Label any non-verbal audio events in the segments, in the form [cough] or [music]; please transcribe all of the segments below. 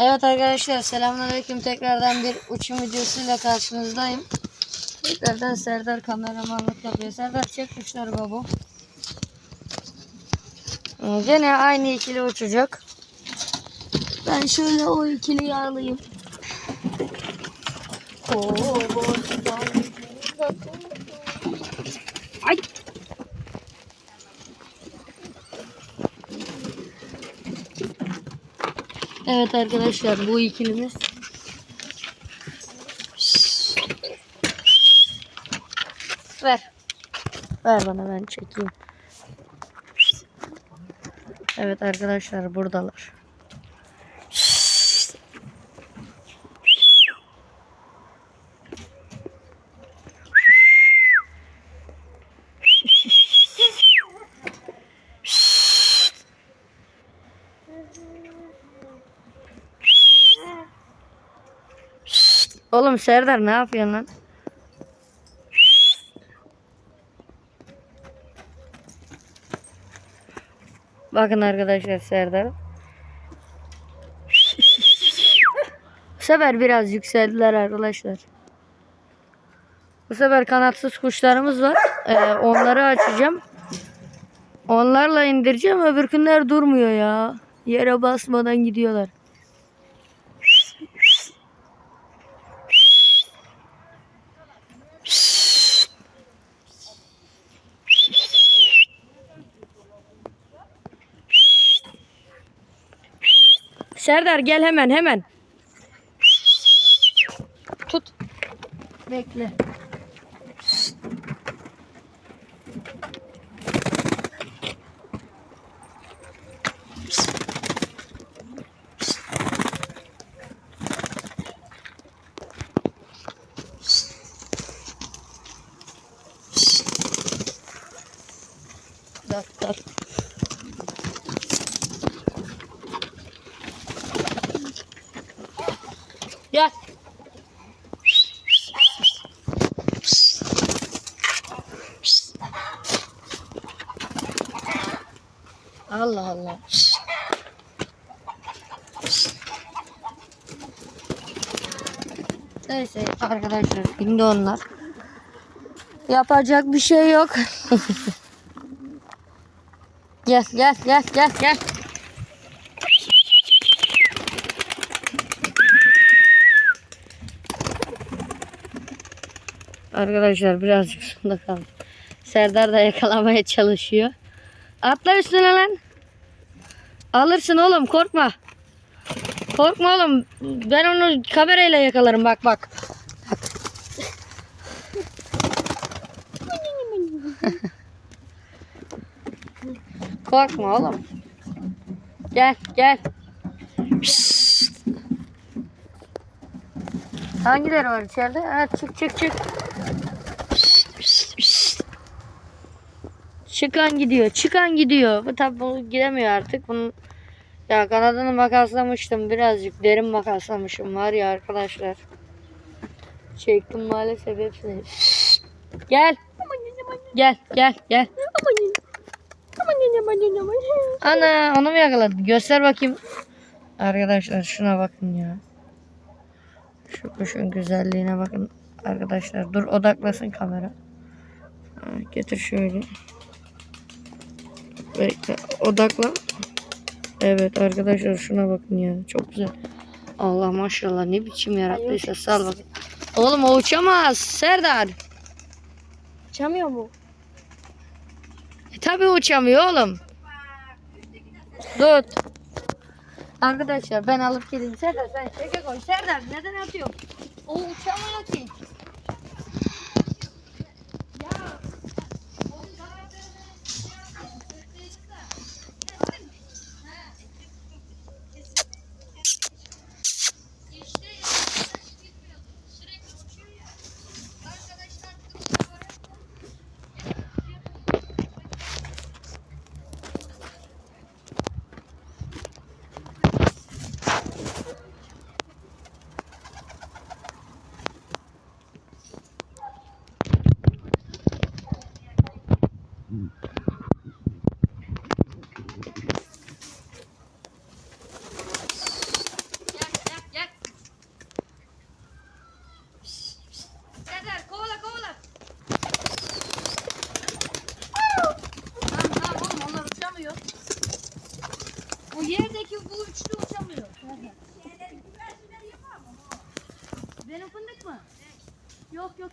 Evet arkadaşlar selamünaleyküm tekrardan bir uçum videosuyla karşınızdayım. Tekrardan Serdar kameramanlık yapıyor. Serdar çek kuşları baba. Ee, Gene aynı ikili uçacak. Ben şöyle o ikiliyi alayım. Oo, Ay. Evet arkadaşlar bu ikilimiz. Ver. Ver bana ben çekeyim. Evet arkadaşlar buradalar. Oğlum Serdar ne yapıyorsun lan? Bakın arkadaşlar Serdar. Bu sefer biraz yükseldiler arkadaşlar. Bu sefer kanatsız kuşlarımız var. Ee, onları açacağım. Onlarla indireceğim. Öbürkünler durmuyor ya. Yere basmadan gidiyorlar. Serdar gel hemen hemen. Tut. Bekle. Dur dur. Gel. Allah Allah. Neyse arkadaşlar indi onlar. Yapacak bir şey yok. [laughs] gel gel gel gel gel. Arkadaşlar birazcık sonunda kaldı. Serdar da yakalamaya çalışıyor. Atla üstüne lan. Alırsın oğlum korkma. Korkma oğlum. Ben onu kamerayla yakalarım bak bak. Korkma oğlum. Gel gel. Pişt. Hangileri var içeride? Ha, çık çık çık. Çıkan gidiyor. Çıkan gidiyor. Bu tabi bu gidemiyor artık. Bunun ya kanadını makaslamıştım. Birazcık derin makaslamışım var ya arkadaşlar. Çektim maalesef hepsini. Gel. Gel gel gel. Ana onu mu yakaladın? Göster bakayım. Arkadaşlar şuna bakın ya. Şu kuşun güzelliğine bakın. Arkadaşlar dur odaklasın kamera. Getir şöyle. Bekle odakla. Evet arkadaşlar şuna bakın ya. Çok güzel. Allah maşallah ne biçim yarattıysa sal bakın. Oğlum o uçamaz Serdar. Uçamıyor mu? E, tabii uçamıyor oğlum. Tut. Arkadaşlar ben alıp geleyim. Serdar sen çeke koy. Serdar neden atıyorsun? O uçamıyor ki.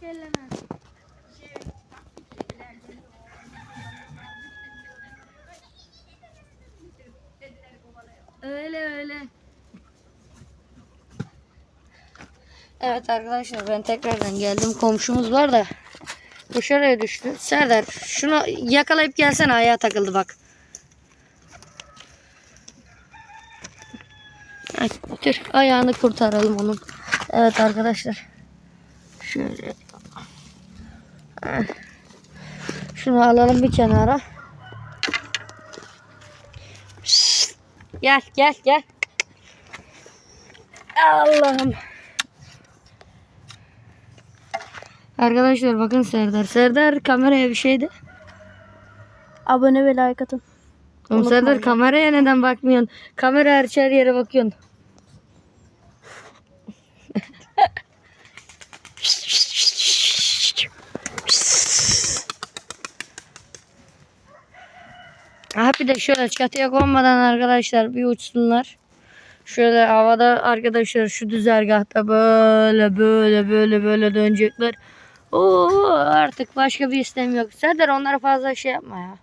Elleme. Öyle öyle. Evet arkadaşlar ben tekrardan geldim. Komşumuz var da dışarıya düştü. Serdar şunu yakalayıp gelsene ayağa takıldı bak. Ay, dur ayağını kurtaralım onun. Evet arkadaşlar. Şöyle. Ah. Şunu alalım bir kenara. Gel gel gel. Allah'ım. Arkadaşlar bakın Serdar. Serdar kameraya bir şeydi. Abone ve like atın. Oğlum. Serdar kameraya neden bakmıyorsun? Kamera her yere bakıyorsun. Ha bir de şöyle çatıya konmadan arkadaşlar bir uçsunlar. Şöyle havada arkadaşlar şu düzergahta böyle böyle böyle böyle dönecekler. Oo artık başka bir istem yok. Serdar onlara fazla şey yapma ya.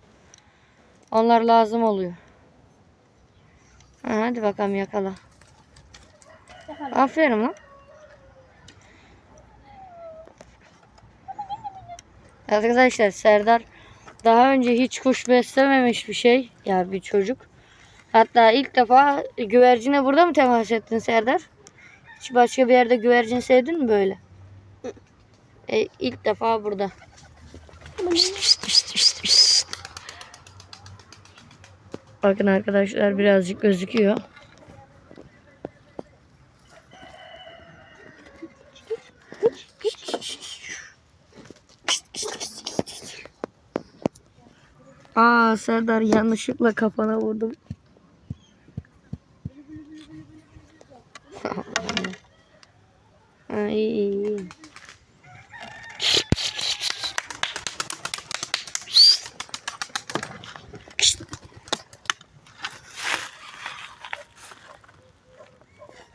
Onlar lazım oluyor. Ha, hadi bakalım yakala. Aferin lan. Arkadaşlar Serdar daha önce hiç kuş beslememiş bir şey. Ya bir çocuk. Hatta ilk defa güvercine burada mı temas ettin Serdar? Hiç başka bir yerde güvercin sevdin mi böyle? E, ilk defa burada. Bakın arkadaşlar birazcık gözüküyor. Aa Serdar yanlışlıkla kafana vurdum. [laughs] İyi.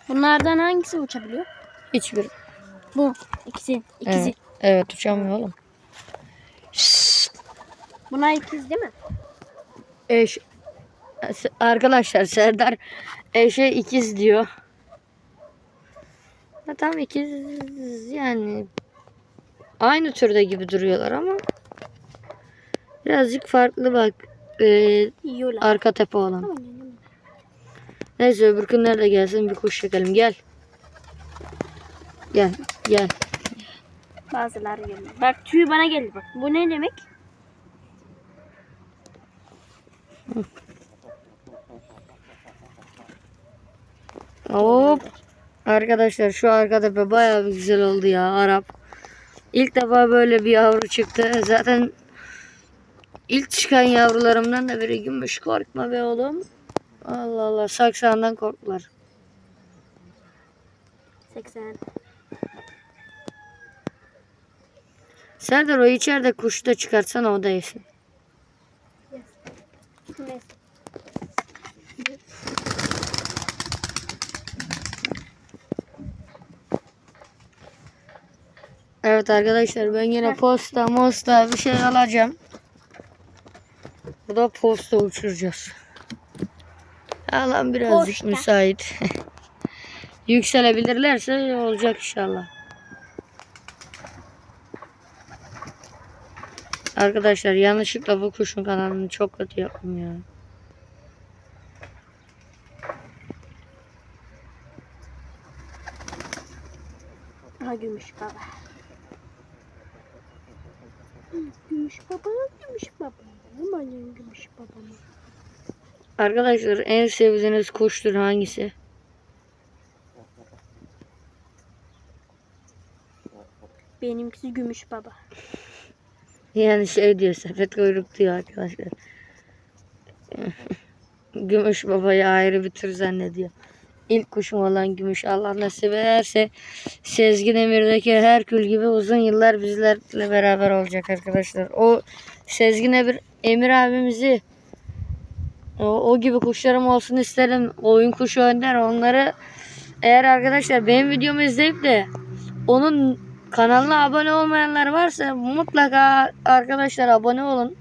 Bunlardan hangisi uçabiliyor? Hiçbir. Bu. İkisi. İkizi. Evet, evet uçamıyor oğlum. Bunlar ikiz değil mi? Eş, arkadaşlar Serdar eşe ikiz diyor. Ha, tam ikiz yani aynı türde gibi duruyorlar ama birazcık farklı bak e, Yiyorlar. arka tepe olan. Neyse öbür günler de gelsin bir kuş çekelim gel. Gel gel. Bazıları geliyor. Bak tüy bana geldi bak. Bu ne demek? Hop. Arkadaşlar şu arka tepe bayağı bir güzel oldu ya Arap. İlk defa böyle bir yavru çıktı. Zaten ilk çıkan yavrularımdan da biri gümüş korkma be oğlum. Allah Allah saksağından korktular. 80. Serdar o içeride kuşu da çıkartsana o da yesin. Neyse. Evet arkadaşlar ben yine posta mosta bir şey alacağım. Bu da posta uçuracağız. Alan birazcık Posta. müsait. [laughs] Yükselebilirlerse olacak inşallah. Arkadaşlar yanlışlıkla bu kuşun kanalını çok kötü yaptım ya. Ha gümüş baba. Gümüş baba, gümüş baba. Benim gümüş babam. Arkadaşlar en sevdiğiniz kuş türü hangisi? Benimkisi gümüş baba. Yani şey diyor sepet kuyruk diyor arkadaşlar. [laughs] Gümüş babayı ayrı bir tür zannediyor. İlk kuşum olan gümüş Allah nasip ederse Sezgin Emir'deki Herkül gibi uzun yıllar bizlerle beraber olacak arkadaşlar. O Sezgin Emir, Emir abimizi o, o gibi kuşlarım olsun isterim. Oyun kuşu önder onları eğer arkadaşlar benim videomu izleyip de onun kanalına abone olmayanlar varsa mutlaka arkadaşlar abone olun.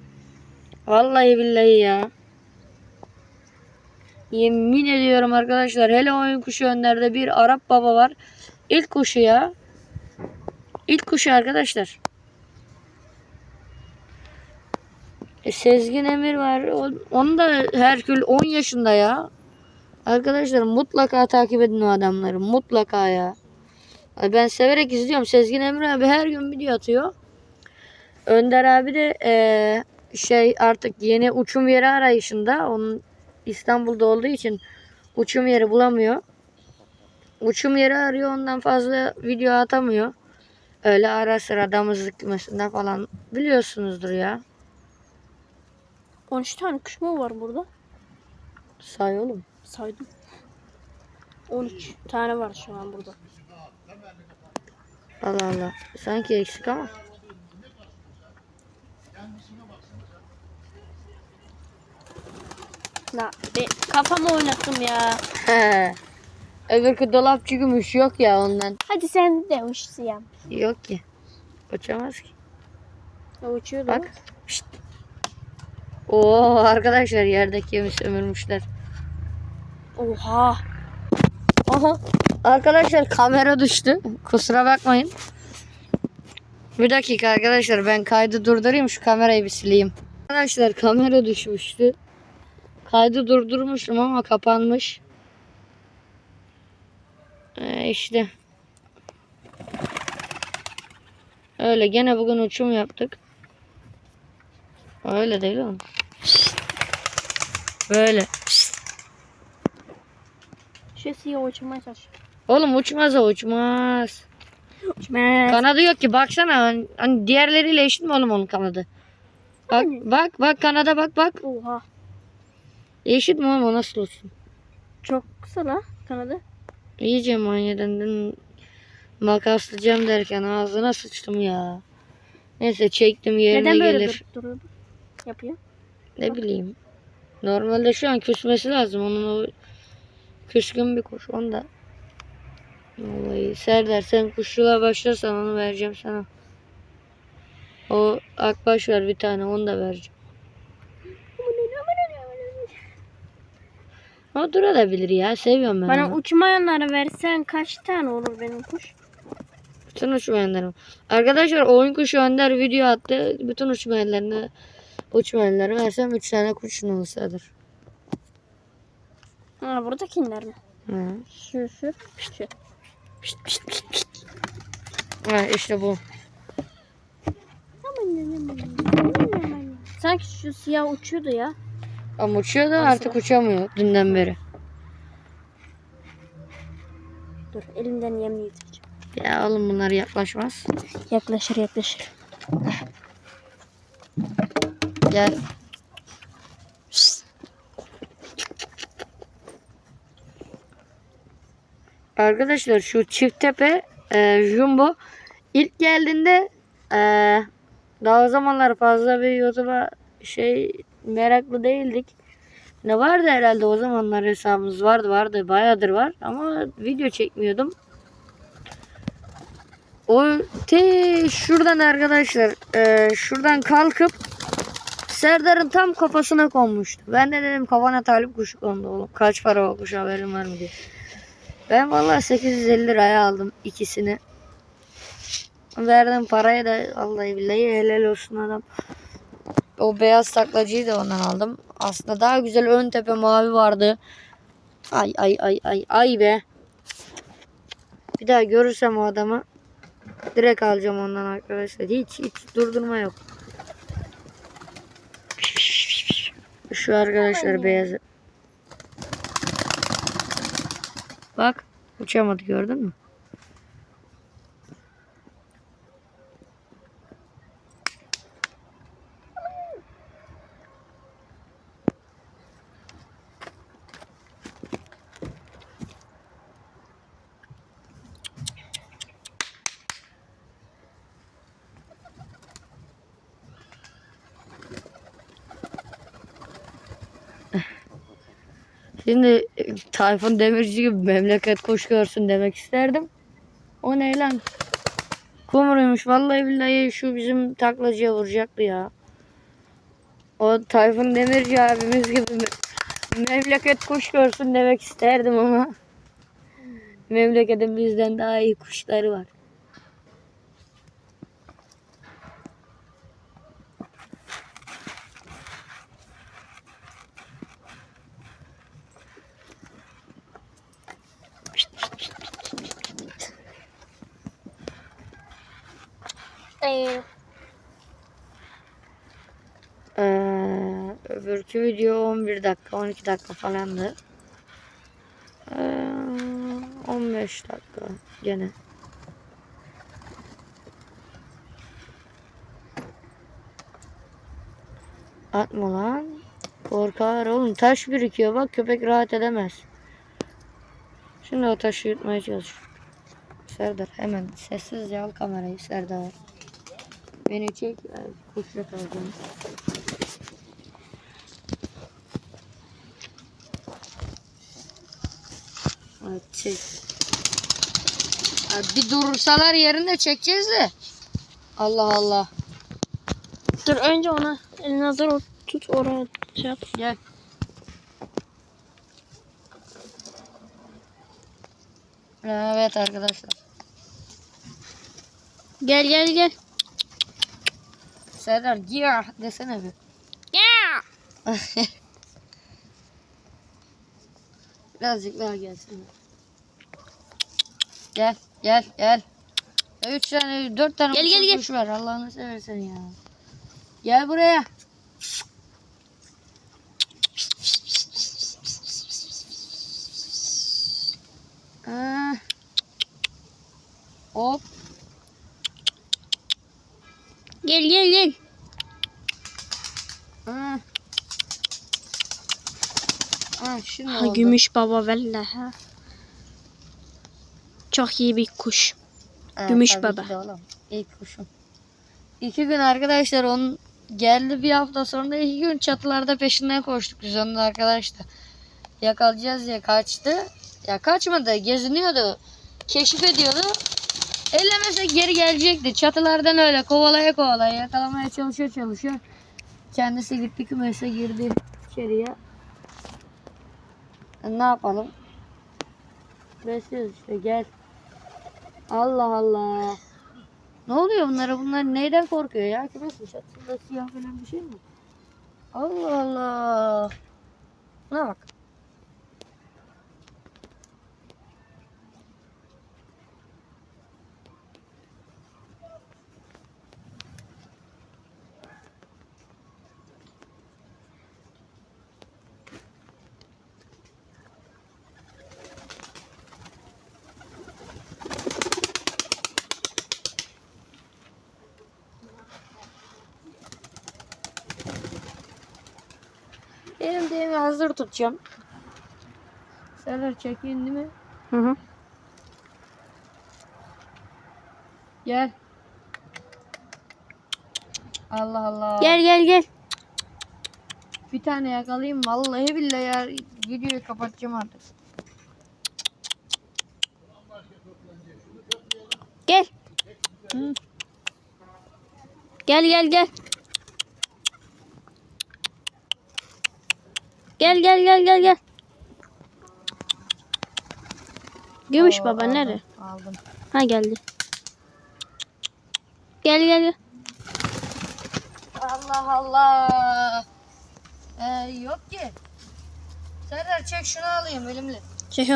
Vallahi billahi ya. Yemin ediyorum arkadaşlar hele oyun kuşu önlerde bir Arap baba var. İlk kuşu ya. İlk kuşu arkadaşlar. E, Sezgin Emir var. Onu da Herkül 10 yaşında ya. Arkadaşlar mutlaka takip edin o adamları. Mutlaka ya. Ay Ben severek izliyorum. Sezgin Emre abi her gün video atıyor. Önder abi de eee, şey artık yeni uçum yeri arayışında. Onun İstanbul'da olduğu için uçum yeri bulamıyor. Uçum yeri arıyor ondan fazla video atamıyor. Öyle ara sıra damızlık kümesinden falan biliyorsunuzdur ya. 13 tane kuş mu var burada? Say oğlum. Saydım. 13 tane var şu an burada. Allah Allah. Sanki eksik ama. Be, kafamı oynattım ya. [laughs] Öbürkü dolapçı gümüş yok ya ondan. Hadi sen de uç siyah. Yok ki. Uçamaz ki. O uçuyordu. Bak. Şşt. Oo arkadaşlar yerdeki yemi sömürmüşler. Oha. Aha. Arkadaşlar kamera düştü. Kusura bakmayın. Bir dakika arkadaşlar ben kaydı durdurayım şu kamerayı bir sileyim. Arkadaşlar kamera düşmüştü. Kaydı durdurmuşum ama kapanmış. Ee, işte. Öyle gene bugün uçum yaptık. Öyle değil oğlum. Böyle. Şu siyah uçmaya çalış. Oğlum uçmaz o uçmaz. Uçmaya. Kanadı yok ki baksana hani- hani diğerleriyle eşit mi oğlum onun kanadı? Bak bak bak kanada bak bak. Oha. Eşit mi oğlum o nasıl olsun? Çok kısa la kanadı. İyice manyadan dün makaslayacağım derken ağzına sıçtım ya. Neyse çektim yerine Neden böyle gelir. durup duruyordu? Yapıyor. Ne bileyim. Normalde şu an küsmesi lazım. Onun o küskün bir kuş. Onu da Vallahi Serdar sen kuşçuluğa başlarsan onu vereceğim sana. O akbaş var bir tane onu da vereceğim. O durabilir ya. Seviyorum ben Bana onu. uçmayanları versen kaç tane olur benim kuş? Bütün uçmayanlarım. Arkadaşlar oyun kuşu Önder video attı. Bütün uçmayanlarını uçmayanları versem 3 tane kuşun olsadır. Ha buradakiler mi? Hı. Şu şu şu. Pişt, pişt, pişt, pişt. Ha, işte bu. Sanki şu siyah uçuyordu ya. Ama uçuyor da artık uçamıyor dünden beri. Dur elimden yem yedireceğim. Ya oğlum bunlar yaklaşmaz. Yaklaşır yaklaşır. Gel. Arkadaşlar şu çift tepe e, jumbo ilk geldiğinde e, daha o zamanlar fazla bir YouTube'a şey meraklı değildik. Ne vardı herhalde o zamanlar hesabımız vardı vardı bayağıdır var ama video çekmiyordum. O te şuradan arkadaşlar e, şuradan kalkıp Serdar'ın tam kafasına konmuştu. Ben de dedim kafana talip kuşu kondu oğlum. Kaç para o kuş haberin var mı diye. Ben vallahi 850 liraya aldım ikisini. Verdim parayı da vallahi billahi helal olsun adam. O beyaz taklacıyı da ondan aldım. Aslında daha güzel ön tepe mavi vardı. Ay ay ay ay ay be. Bir daha görürsem o adamı direkt alacağım ondan arkadaşlar. Hiç hiç durdurma yok. Şu arkadaşlar beyazı. Bak uçamadı gördün mü? Şimdi e, Tayfun Demirci gibi memleket kuş görsün demek isterdim. O ne lan? Kumruymuş. Vallahi billahi şu bizim taklacıya vuracaktı ya. O Tayfun Demirci abimiz gibi me- memleket kuş görsün demek isterdim ama memleketin bizden daha iyi kuşları var. Ee, Ee, öbürkü video 11 dakika 12 dakika falandı. Ee, 15 dakika gene. Atma lan. Korkar oğlum taş birikiyor bak köpek rahat edemez. Şimdi o taşı yutmaya çalış. Serdar hemen sessizce al kamerayı Serdar. Beni çek. Kuşla kalacağım. Evet çek. Abi bir durursalar yerinde çekeceğiz de. Allah Allah. dur önce ona elini hazır ol- tut oraya şey yap. Gel. Evet arkadaşlar. Gel gel gel. Serdar gir desene bir. Ya. [laughs] Birazcık daha gelsin. Gel gel gel. Üç tane dört tane Gel, gel, gel. kuş var Allah'ını seversen ya. Gel buraya. Ah. Hop. Gel gel gel. Ah şimdi Ha oldu. gümüş baba vallahi. Çok iyi bir kuş. Ha, Gümüş baba. İlk kuşum. İki gün arkadaşlar onun geldi bir hafta sonra iki gün çatılarda peşinden koştuk biz onun arkadaşlar. Yakalayacağız diye kaçtı. Ya kaçmadı geziniyordu. Keşif ediyordu. Ellemese geri gelecekti. Çatılardan öyle kovalaya kovalaya yakalamaya çalışıyor çalışıyor. Kendisi gitti kümese girdi içeriye. E, ne yapalım? Besliyoruz işte gel. Allah Allah. Ne oluyor bunlara? Bunlar neyden korkuyor ya? Kümesi çatısında siyah falan bir şey mi? Allah Allah. Buna bak. Benim deyimi hazır tutacağım. Serdar çekin değil mi? Hı hı. Gel. Allah Allah. Gel gel gel. Bir tane yakalayayım. Vallahi billahi ya. Videoyu kapatacağım artık. Gel. Hı. Gel gel gel. Gel gel gel gel gel. Gümüş Oo, baba aldım, nerede? Aldım. Ha geldi. Gel gel gel. Allah Allah. Ee, yok ki. Serdar çek şunu alayım elimle. Şey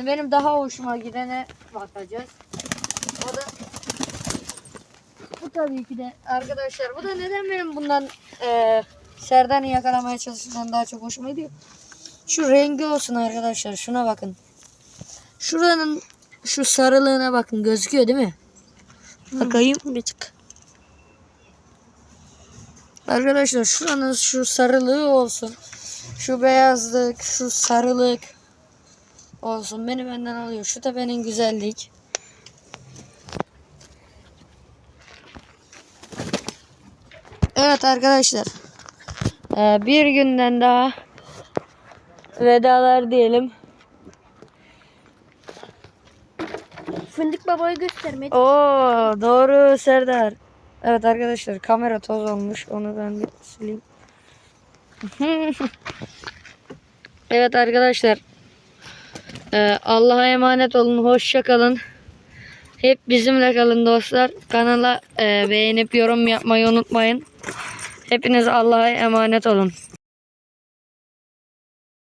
Şimdi benim daha hoşuma gidene bakacağız. O da bu tabii ki de arkadaşlar bu da neden benim bundan eee Serdar'ı yakalamaya çalıştığımdan daha çok hoşuma gidiyor. Şu rengi olsun arkadaşlar şuna bakın. Şuranın şu sarılığına bakın gözüküyor değil mi? Bakayım. Bir tık. Arkadaşlar şuranın şu sarılığı olsun. Şu beyazlık, şu sarılık Olsun beni benden alıyor. Şu da benim güzellik. Evet arkadaşlar. Ee, bir günden daha vedalar diyelim. Fındık babayı göstermedik. Oo doğru Serdar. Evet arkadaşlar kamera toz olmuş. Onu ben bir sileyim. [laughs] evet arkadaşlar. Ee, Allah'a emanet olun. Hoşça kalın. Hep bizimle kalın dostlar. Kanala e, beğenip yorum yapmayı unutmayın. Hepiniz Allah'a emanet olun.